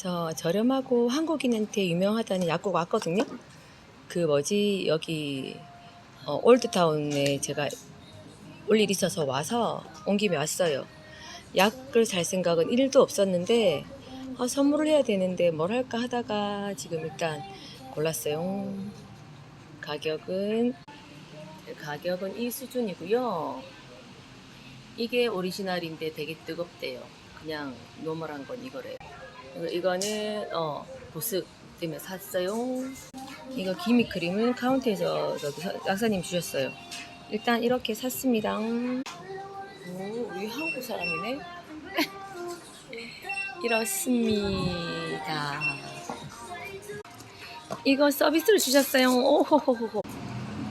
저 저렴하고 한국인한테 유명하다는 약국 왔거든요. 그 뭐지 여기 어, 올드타운에 제가 올일 있어서 와서 온 김에 왔어요. 약을 살 생각은 1도 없었는데 아, 선물을 해야 되는데 뭘 할까 하다가 지금 일단 골랐어요. 가격은 가격은 이 수준이고요. 이게 오리지널인데 되게 뜨겁대요. 그냥 노멀한 건 이거래요. 이거는 어 보습 때문에 샀어요. 이거 기미 크림은 카운터에서 저기 서- 약사님 주셨어요. 일단 이렇게 샀습니다. 오, 우리 한국 사람이네. 이렇습니다. 이거 서비스로 주셨어요. 오호호호호.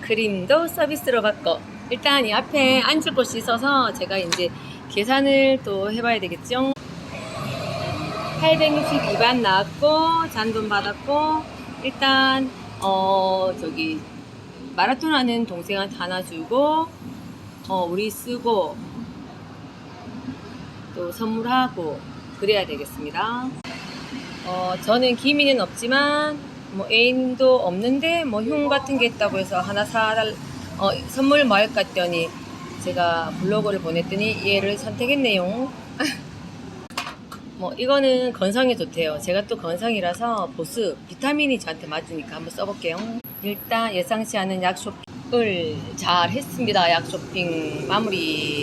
그림도 서비스로 받고 일단 이 앞에 앉을 곳이 있어서 제가 이제 계산을 또 해봐야 되겠죠. 862반 나왔고 잔돈 받았고 일단 어 저기 마라톤 하는 동생한테 하나 주고 어 우리 쓰고 또 선물하고 그래야 되겠습니다. 어 저는 기미는 없지만 뭐 애인도 없는데 뭐 흉 같은 게 있다고 해서 하나 사달 어 선물 뭐 할까 했더니 제가 블로그를 보냈더니 얘를 선택했네요. 뭐 이거는 건성에 좋대요. 제가 또 건성이라서 보습 비타민이 저한테 맞으니까 한번 써볼게요. 일단 예상치 않은 약 쇼핑을 잘 했습니다. 약 쇼핑 마무리.